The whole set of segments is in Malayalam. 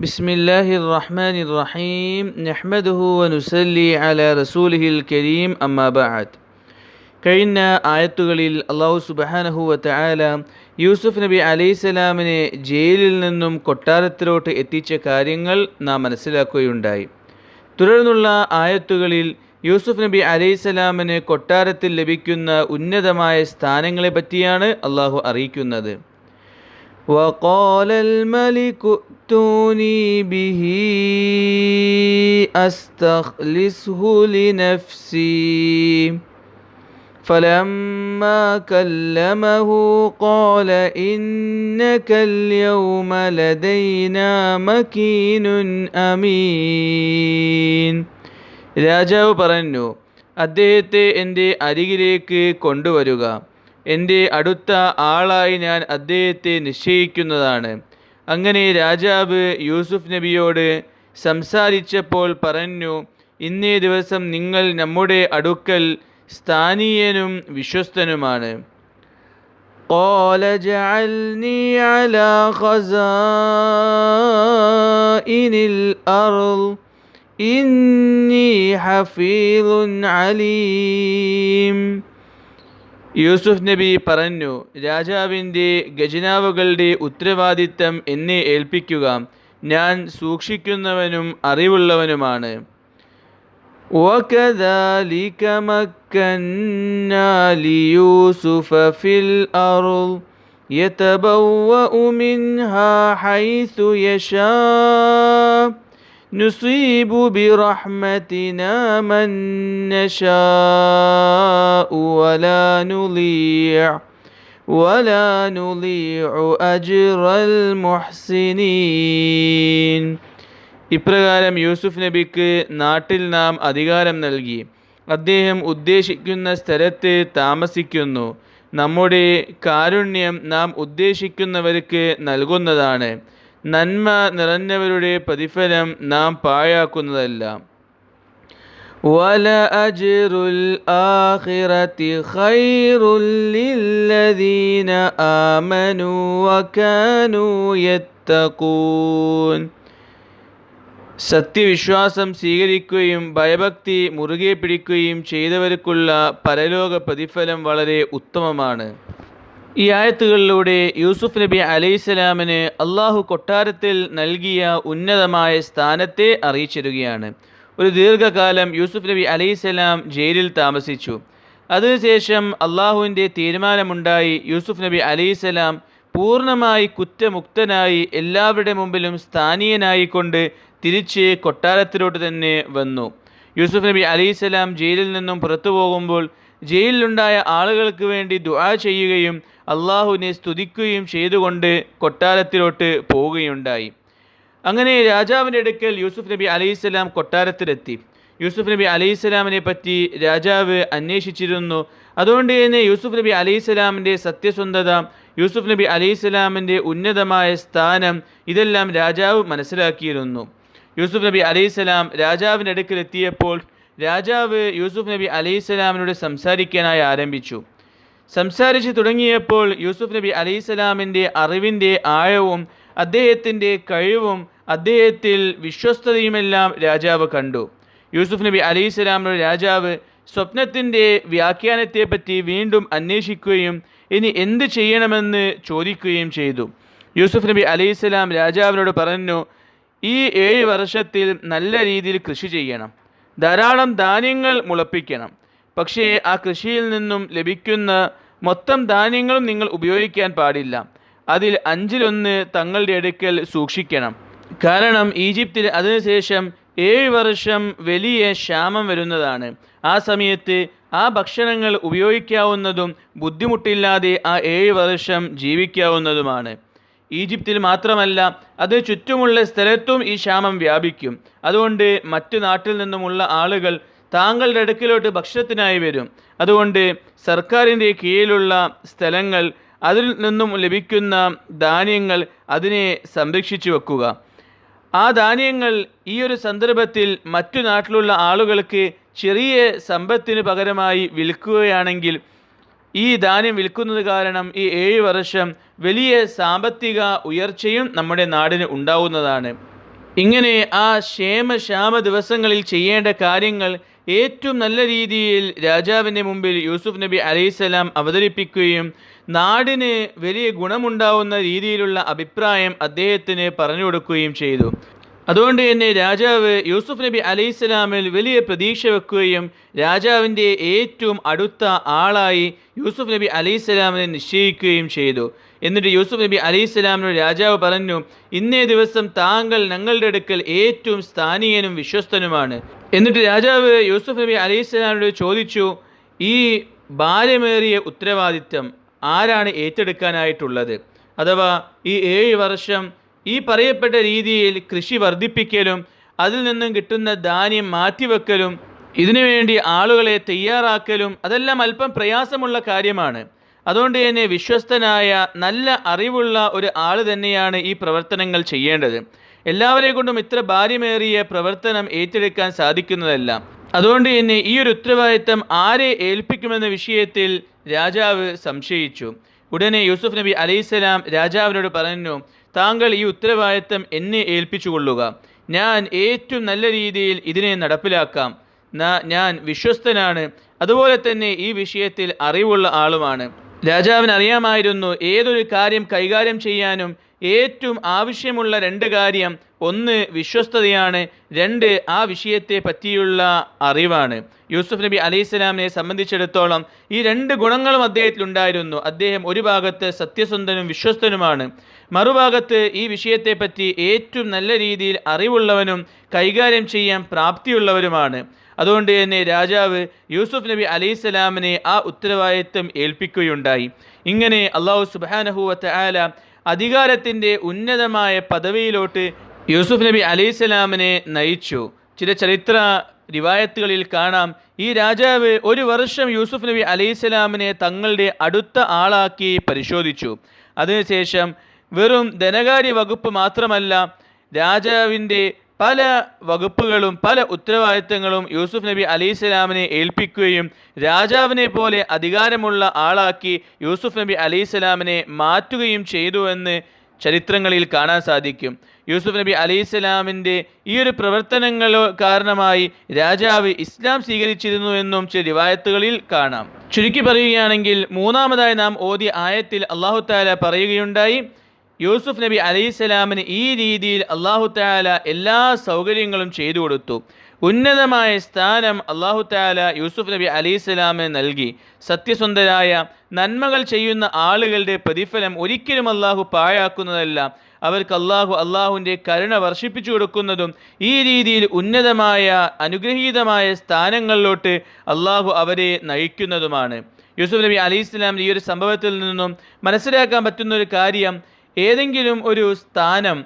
بسم الله الرحمن الرحيم نحمده ونسلي على رسوله الكريم أما بعد കഴിഞ്ഞ ആയത്തുകളിൽ അള്ളാഹു സുബഹാനഹുവ തആല യൂസുഫ് നബി അലൈഹിസ്സലാമിനെ ജയിലിൽ നിന്നും കൊട്ടാരത്തിലോട്ട് എത്തിച്ച കാര്യങ്ങൾ നാം മനസ്സിലാക്കുകയുണ്ടായി തുടർന്നുള്ള ആയത്തുകളിൽ യൂസുഫ് നബി അലൈഹിസ്സലാമിന് കൊട്ടാരത്തിൽ ലഭിക്കുന്ന ഉന്നതമായ സ്ഥാനങ്ങളെ പറ്റിയാണ് അള്ളാഹു അറിയിക്കുന്നത് وقال الملك ائتوني به استخلصه لنفسي فلما كلمه قال انك اليوم لدينا مكين امين രാജാവ് പറഞ്ഞു അദ്ദേഹത്തെ എൻ്റെ അരികിലേക്ക് കൊണ്ടുവരിക എൻ്റെ അടുത്ത ആളായി ഞാൻ അദ്ദേഹത്തെ നിശ്ചയിക്കുന്നതാണ് അങ്ങനെ രാജാവ് യൂസുഫ് നബിയോട് സംസാരിച്ചപ്പോൾ പറഞ്ഞു ഇന്നേ ദിവസം നിങ്ങൾ നമ്മുടെ അടുക്കൽ സ്ഥാനീയനും വിശ്വസ്തനുമാണ് قال اجعلني على خزائن الأرض إني حفيظ عليم യൂസുഫ് നബി പറഞ്ഞു രാജാവിൻ്റെ ഖജനാവുകളുടെ ഉത്തരവാദിത്തം എന്നെ ഏൽപ്പിക്കുക ഞാൻ സൂക്ഷിക്കുന്നവനും അറിവുള്ളവനുമാണ് وكذلك مكنا ليوسف في الأرض يتبوأ منها حيث يشاء نصيب برحمتنا من نشاء ولا نضيع ولا نضيع أجر المحسنين ഇപ്രകാരം യൂസുഫ് നബിക്ക് നാട്ടിൽ നാം അധികാരം നൽകി അദ്ദേഹം ഉദ്ദേശിക്കുന്ന സ്ഥലത്ത് താമസിക്കുന്നു നമ്മുടെ കാരുണ്യം നാം ഉദ്ദേശിക്കുന്നവർക്ക് നൽകുന്നതാണ് നന്മ നിറഞ്ഞവരുടെ പ്രതിഫലം നാം പാഴാക്കുന്നതല്ല ولأجر الآخرة خير للذين آمنوا وكانوا يتقون സത്യവിശ്വാസം സ്വീകരിക്കുകയും ഭയഭക്തി മുറുകെ പിടിക്കുകയും ചെയ്തവർക്കുള്ള പരലോക പ്രതിഫലം വളരെ ഉത്തമമാണ് ഈ ആയത്തുകളിലൂടെ യൂസുഫ് നബി അലൈഹിസ്സലാമിന് അള്ളാഹു കൊട്ടാരത്തിൽ നൽകിയ ഉന്നതമായ സ്ഥാനത്തെ അറിയിച്ചിരുകയാണ്. ഒരു ദീർഘകാലം യൂസുഫ് നബി അലൈഹിസ്സലാം ജയിലിൽ താമസിച്ചു. അതിനുശേഷം അള്ളാഹുവിന്റെ തീരുമാനമുണ്ടായി യൂസുഫ് നബി അലൈഹിസ്സലാം പൂർണമായി കുറ്റമുക്തനായി എല്ലാവരുടെ മുമ്പിലും സ്ഥാനീയനായിക്കൊണ്ട് തിരിച്ച് കൊട്ടാരത്തിലോട്ട് തന്നെ വന്നു. യൂസുഫ് നബി അലൈഹിസ്സലാം ജയിലിൽ നിന്നും പുറത്തു പോകുമ്പോൾ ജയിലിലുണ്ടായ ആളുകൾക്ക് വേണ്ടി ദുആ ചെയ്യുകയും അള്ളാഹുവിനെ സ്തുതിക്കുകയും ചെയ്തുകൊണ്ട് കൊട്ടാരത്തിലോട്ട് പോവുകയുണ്ടായി. അങ്ങനെ രാജാവിന്റെ അടുക്കൽ യൂസുഫ് നബി അലൈഹിസ്സലാം കൊട്ടാരത്തിലെത്തി. യൂസുഫ് നബി അലൈഹിസ്സലാമിനെ പറ്റി രാജാവ് അന്വേഷിച്ചിരുന്നു. അതുകൊണ്ട് തന്നെ യൂസുഫ് നബി അലൈഹിസ്സലാമിന്റെ സത്യസന്ധത യൂസുഫ് നബി അലൈഹിസ്സലാമിന്റെ ഉന്നതമായ സ്ഥാനം ഇതെല്ലാം രാജാവ് മനസ്സിലാക്കിയിരുന്നു. യൂസുഫ് നബി അലൈഹിസ്സലാം രാജാവിന്റെ അടുക്കൽ എത്തിയപ്പോൾ രാജാവ് യൂസുഫ് നബി അലൈഹിസ്സലാമിനോട് സംസാരിക്കാനായി ആരംഭിച്ചു. സംസാരിച്ചു തുടങ്ങിയപ്പോൾ യൂസുഫ് നബി അലൈഹിസ്സലാമിന്റെ അറിവിന്റെ ആഴവും അദ്ദേഹത്തിന്റെ കഴിവും അദ്ദേഹത്തിൽ വിശ്വസ്തതയുമെല്ലാം രാജാവ് കണ്ടു. യൂസുഫ് നബി അലൈഹിസ്സലാമിനോട് രാജാവ് സ്വപ്നത്തിന്റെ വ്യാഖ്യാനത്തെപ്പറ്റി വീണ്ടും അന്വേഷിക്കുകയും ഇനി എന്ത് ചെയ്യണമെന്ന് ചോദിക്കുകയും ചെയ്തു. യൂസുഫ് നബി അലൈഹിസ്സലാം രാജാവിനോട് പറഞ്ഞു ഈ ഏഴ് വർഷത്തിൽ നല്ല രീതിയിൽ കൃഷി ചെയ്യണം. ധാരാളം ധാന്യങ്ങൾ മുളപ്പിക്കണം. പക്ഷേ ആ കൃഷിയിൽ നിന്നും ലഭിക്കുന്ന മൊത്തം ധാന്യങ്ങളും നിങ്ങൾ ഉപയോഗിക്കാൻ പാടില്ല. അതിൽ അഞ്ചിലൊന്ന് തങ്ങളുടെ അടുക്കൽ സൂക്ഷിക്കണം. കാരണം ഈജിപ്തിൽ അതിനുശേഷം ഏഴ് വർഷം വലിയ ക്ഷാമം വരുന്നതാണ്. ആ സമയത്ത് ആ ഭക്ഷണങ്ങൾ ഉപയോഗിക്കാവുന്നതും ബുദ്ധിമുട്ടില്ലാതെ ആ ഏഴ് വർഷം ജീവിക്കാവുന്നതുമാണ്. ഈജിപ്തിൽ മാത്രമല്ല അത് ചുറ്റുമുള്ള സ്ഥലത്തും ഈ ക്ഷാമം വ്യാപിക്കും. അതുകൊണ്ട് മറ്റു നാട്ടിൽ നിന്നുമുള്ള ആളുകൾ താങ്കളുടെ അടുക്കിലോട്ട് ഭക്ഷണത്തിനായി വരും. അതുകൊണ്ട് സർക്കാരിന്റെ കീഴിലുള്ള സ്ഥലങ്ങൾ അതിൽ നിന്നും ലഭിക്കുന്ന ധാന്യങ്ങൾ അതിനെ സംരക്ഷിച്ചു വെക്കുക. ആ ധാന്യങ്ങൾ ഈ ഒരു സന്ദർഭത്തിൽ മറ്റു നാട്ടിലുള്ള ആളുകൾക്ക് ചെറിയ സമ്പത്തിന് പകരമായി വിൽക്കുകയാണെങ്കിൽ ഈ ധാന്യം വിൽക്കുന്നത് കാരണം ഈ ഏഴ് വർഷം വലിയ സാമ്പത്തിക ഉയർച്ചയും നമ്മുടെ നാടിന് ഉണ്ടാവുന്നതാണ്. ഇങ്ങനെ ആ ക്ഷേമക്ഷാമ ദിവസങ്ങളിൽ ചെയ്യേണ്ട കാര്യങ്ങൾ ഏറ്റവും നല്ല രീതിയിൽ രാജാവിന്റെ മുമ്പിൽ യൂസുഫ് നബി അലൈസലാം അവതരിപ്പിക്കുകയും നാടിന് വലിയ ഗുണമുണ്ടാവുന്ന രീതിയിലുള്ള അഭിപ്രായം അദ്ദേഹത്തിന് പറഞ്ഞു കൊടുക്കുകയും ചെയ്തു. അതുകൊണ്ട് തന്നെ രാജാവ് യൂസുഫ് നബി അലൈഹിസ്സലാമിൽ വലിയ പ്രതീക്ഷ വെക്കുകയും രാജാവിന്റെ ഏറ്റവും അടുത്ത ആളായി യൂസുഫ് നബി അലൈഹിസ്സലാമിനെ നിശ്ചയിക്കുകയും ചെയ്തു. എന്നിട്ട് യൂസുഫ് നബി അലൈഹിസ്സലാമിനോട് രാജാവ് പറഞ്ഞു ഇന്നേ ദിവസം താങ്കൾ ഞങ്ങളുടെ അടുക്കൽ ഏറ്റവും സ്ഥാനീയനും വിശ്വസ്തനുമാണ്. എന്നിട്ട് രാജാവ് യൂസുഫ് നബി അലൈഹിസ്സലാമിനോട് ചോദിച്ചു ഈ ഭാര്യമേറിയ ഉത്തരവാദിത്തം ആരാണ് ഏറ്റെടുക്കാനായിട്ടുള്ളത്? അഥവാ ഈ ഏഴ് വർഷം ഈ പറയപ്പെട്ട രീതിയിൽ കൃഷി വർദ്ധിപ്പിക്കലും അതിൽ നിന്നും കിട്ടുന്ന ധാന്യം മാറ്റിവെക്കലും ഇതിനുവേണ്ടി ആളുകളെ തയ്യാറാക്കലും അതെല്ലാം അല്പം പ്രയാസമുള്ള കാര്യമാണ്. അതുകൊണ്ട് തന്നെ വിശ്വസ്തനായ നല്ല അറിവുള്ള ഒരു ആൾ തന്നെയാണ് ഈ പ്രവർത്തനങ്ങൾ ചെയ്യേണ്ടത്. എല്ലാവരെ കൊണ്ടും ഇത്ര ഭാര്യമേറിയ പ്രവർത്തനം ഏറ്റെടുക്കാൻ സാധിക്കുന്നതല്ല. അതുകൊണ്ട് തന്നെ ഈ ഒരു ഉത്തരവാദിത്തം ആരെ ഏൽപ്പിക്കുമെന്ന വിഷയത്തിൽ രാജാവ് സംശയിച്ചു. ഉടനെ യൂസുഫ് നബി അലൈഹിസ്സലാം രാജാവിനോട് പറഞ്ഞു താങ്കൾ ഈ ഉത്തരവാദിത്തം എന്നെ ഏൽപ്പിച്ചുകൊള്ളുക. ഞാൻ ഏറ്റവും നല്ല രീതിയിൽ ഇതിനെ നടപ്പിലാക്കാം. ഞാൻ വിശ്വസ്തനാണ്. അതുപോലെ തന്നെ ഈ വിഷയത്തിൽ അറിവുള്ള ആളുമാണ്. രാജാവിന് അറിയാമായിരുന്നു ഏതൊരു കാര്യം കൈകാര്യം ചെയ്യാനും ഏറ്റവും ആവശ്യമുള്ള രണ്ട് കാര്യം. ഒന്ന് വിശ്വസ്തതയാണ് രണ്ട് ആ വിഷയത്തെ പറ്റിയുള്ള അറിവാണ്. യൂസുഫ് നബി അലൈഹിസ്സലാമിനെ സംബന്ധിച്ചിടത്തോളം ഈ രണ്ട് ഗുണങ്ങളും അദ്ദേഹത്തിലുണ്ടായിരുന്നു അദ്ദേഹം ഒരു ഭാഗത്ത് സത്യസന്ധനും വിശ്വസ്തനുമാണ്. മറുഭാഗത്ത് ഈ വിഷയത്തെപ്പറ്റി ഏറ്റവും നല്ല രീതിയിൽ അറിവുള്ളവനും കൈകാര്യം ചെയ്യാൻ പ്രാപ്തിയുള്ളവരുമാണ് അതുകൊണ്ട് തന്നെ രാജാവ് യൂസുഫ് നബി അലൈഹിസ്സലാമിനെ ആ ഉത്തരവാദിത്വം ഏൽപ്പിക്കുകയുണ്ടായി. ഇങ്ങനെ അള്ളാഹു സുബാനഹുവത്ത് ആല അധികാരത്തിന്റെ ഉന്നതമായ പദവിയിലോട്ട് യൂസുഫ് നബി അലൈഹിസ്സലാമിനെ നയിച്ചു. ചില ചരിത്ര റിവായത്തുകളിൽ കാണാം ഈ രാജാവ് ഒരു വർഷം യൂസുഫ് നബി അലൈഹിസ്സലാമിനെ തങ്ങളുടെ അടുത്ത ആളാക്കി പരിശോധിച്ചു. അതിനുശേഷം വെറും ധനകാര്യ വകുപ്പ് മാത്രമല്ല രാജാവിന്റെ പല വകുപ്പുകളും പല ഉത്തരവാദിത്തങ്ങളും യൂസുഫ് നബി അലൈഹിസ്സലാമിനെ ഏൽപ്പിക്കുകയും രാജാവിനെ പോലെ അധികാരമുള്ള ആളാക്കി യൂസുഫ് നബി അലൈഹിസ്സലാമിനെ മാറ്റുകയും ചെയ്തു എന്ന് ചരിത്രങ്ങളിൽ കാണാൻ സാധിക്കും. യൂസുഫ് നബി അലൈഹിസ്സലാമിന്റെ ഈ ഒരു പ്രവർത്തനങ്ങൾ കാരണമായി രാജാവ് ഇസ്ലാം സ്വീകരിച്ചിരുന്നു എന്നും ചില റിവായത്തുകളിൽ കാണാം. ചുരുക്കി പറയുകയാണെങ്കിൽ മൂന്നാമതായി നാം ഓതിയ ആയത്തിൽ അള്ളാഹു താല പറയുകയുണ്ടായി യൂസുഫ് നബി അലൈഹിസ്സലാമിന് ഈ രീതിയിൽ അള്ളാഹു താല എല്ലാ സൗകര്യങ്ങളും ചെയ്തു കൊടുത്തു. ഉന്നതമായ സ്ഥാനം അള്ളാഹു താല യൂസുഫ് നബി അലൈഹിസ്സലാമിന് നൽകി. സത്യസന്ധരായ നന്മകൾ ചെയ്യുന്ന ആളുകളുടെ പ്രതിഫലം ഒരിക്കലും അള്ളാഹു പാഴാക്കുന്നതല്ല. അവർക്ക് അള്ളാഹു അള്ളാഹുവിന്റെ കരുണ വർഷിപ്പിച്ചു കൊടുക്കുന്നതും ഈ രീതിയിൽ ഉന്നതമായ അനുഗ്രഹീതമായ സ്ഥാനങ്ങളിലോട്ട് അള്ളാഹു അവരെ നയിക്കുന്നതുമാണ്. യൂസുഫ് നബി അലൈഹി ഇസ്ലാമിന്റെ ഈ ഒരു സംഭവത്തിൽ നിന്നും മനസ്സിലാക്കാൻ പറ്റുന്ന ഒരു കാര്യം ഏതെങ്കിലും ഒരു സ്ഥാനം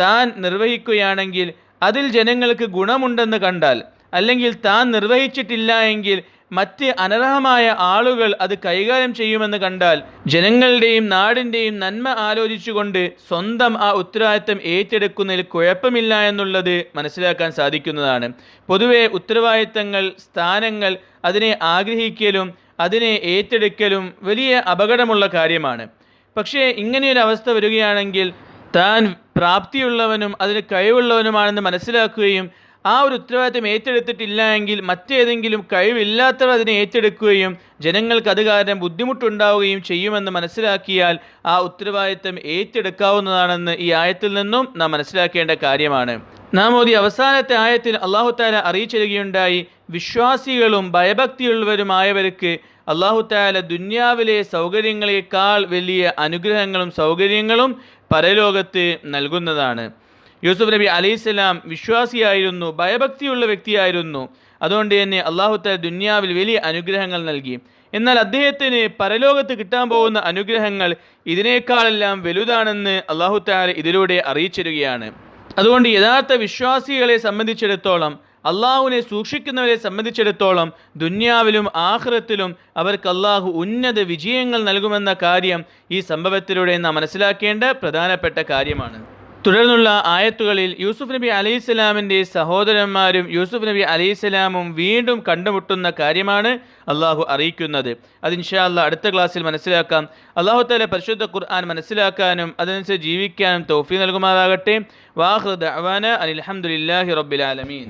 താൻ നിർവഹിക്കുകയാണെങ്കിൽ അതിൽ ജനങ്ങൾക്ക് ഗുണമുണ്ടെന്ന് കണ്ടാൽ അല്ലെങ്കിൽ താൻ നിർവഹിച്ചിട്ടില്ല എങ്കിൽ മറ്റ് അനർഹമായ ആളുകൾ അത് കൈകാര്യം ചെയ്യുമെന്ന് കണ്ടാൽ ജനങ്ങളുടെയും നാടിന്റെയും നന്മ ആലോചിച്ചുകൊണ്ട് സ്വന്തം ആ ഉത്തരവാദിത്തം ഏറ്റെടുക്കുന്നതിൽ കുഴപ്പമില്ല എന്നുള്ളത് മനസ്സിലാക്കാൻ സാധിക്കുന്നതാണ്. പൊതുവേ ഉത്തരവാദിത്തങ്ങൾ സ്ഥാനങ്ങൾ അതിനെ ആഗ്രഹിക്കലും അതിനെ ഏറ്റെടുക്കലും വലിയ അപകടമുള്ള കാര്യമാണ്. പക്ഷേ ഇങ്ങനെയൊരു അവസ്ഥ വരികയാണെങ്കിൽ താൻ പ്രാപ്തിയുള്ളവനും അതിന് കഴിവുള്ളവനുമാണെന്ന് മനസ്സിലാക്കുകയും ആ ഒരു ഉത്തരവാദിത്വം ഏറ്റെടുത്തിട്ടില്ല എങ്കിൽ മറ്റേതെങ്കിലും കഴിവില്ലാത്തവർ അതിനെ ഏറ്റെടുക്കുകയും ജനങ്ങൾക്ക് അത് കാരണം ബുദ്ധിമുട്ടുണ്ടാവുകയും ചെയ്യുമെന്ന് മനസ്സിലാക്കിയാൽ ആ ഉത്തരവാദിത്വം ഏറ്റെടുക്കാവുന്നതാണെന്ന് ഈ ആയത്തിൽ നിന്നും നാം മനസ്സിലാക്കേണ്ട കാര്യമാണ്. നാം ഓതി അവസാനത്തെ ആയത്തിൽ അള്ളാഹു താല അറിയിച്ചിരുകയുണ്ടായി വിശ്വാസികളും ഭയഭക്തിയുള്ളവരുമായവർക്ക് അള്ളാഹു താല ദുന്യാവിലെ സൗകര്യങ്ങളെക്കാൾ വലിയ അനുഗ്രഹങ്ങളും സൗകര്യങ്ങളും പരലോകത്ത് നൽകുന്നതാണ്. യൂസുഫ് നബി അലൈഹിസ്സലാം വിശ്വാസിയായിരുന്നു ഭയഭക്തിയുള്ള വ്യക്തിയായിരുന്നു. അതുകൊണ്ട് തന്നെ അള്ളാഹു താല ദുന്യാവിൽ വലിയ അനുഗ്രഹങ്ങൾ നൽകി. എന്നാൽ അദ്ദേഹത്തിന് പരലോകത്ത് കിട്ടാൻ പോകുന്ന അനുഗ്രഹങ്ങൾ ഇതിനേക്കാളെല്ലാം വലുതാണെന്ന് അള്ളാഹു താല ഇതിലൂടെ അറിയിച്ചിരുകയാണ് അതുകൊണ്ട് യഥാർത്ഥ വിശ്വാസികളെ സംബന്ധിച്ചിടത്തോളം അള്ളാഹുവിനെ സൂക്ഷിക്കുന്നവരെ സംബന്ധിച്ചിടത്തോളം ദുന്യാവിലും ആഹ്റത്തിലും അവർക്ക് അള്ളാഹു ഉന്നത വിജയങ്ങൾ നൽകുമെന്ന കാര്യം ഈ സംഭവത്തിലൂടെ നാം മനസ്സിലാക്കേണ്ട പ്രധാനപ്പെട്ട കാര്യമാണ്. തുടർന്നുള്ള ആയത്തുകളിൽ യൂസുഫ് നബി അലൈഹിസ്സലാമിന്റെ സഹോദരന്മാരും യൂസുഫ് നബി അലൈഹിസ്സലാമും വീണ്ടും കണ്ടുമുട്ടുന്ന കാര്യമാണ് അള്ളാഹു അറിയിക്കുന്നത്. അത് ഇൻഷാ അല്ലാ അടുത്ത ക്ലാസ്സിൽ മനസ്സിലാക്കാം. അള്ളാഹു താല പരിശുദ്ധ ഖുർആൻ മനസ്സിലാക്കാനും അതനുസരിച്ച് ജീവിക്കാനും തോഫി നൽകുമാറാകട്ടെ. വാഹൃദ് അവാന അനിൽഹമുല്ലാഹി റബ്ബിൽ ആലമീൻ.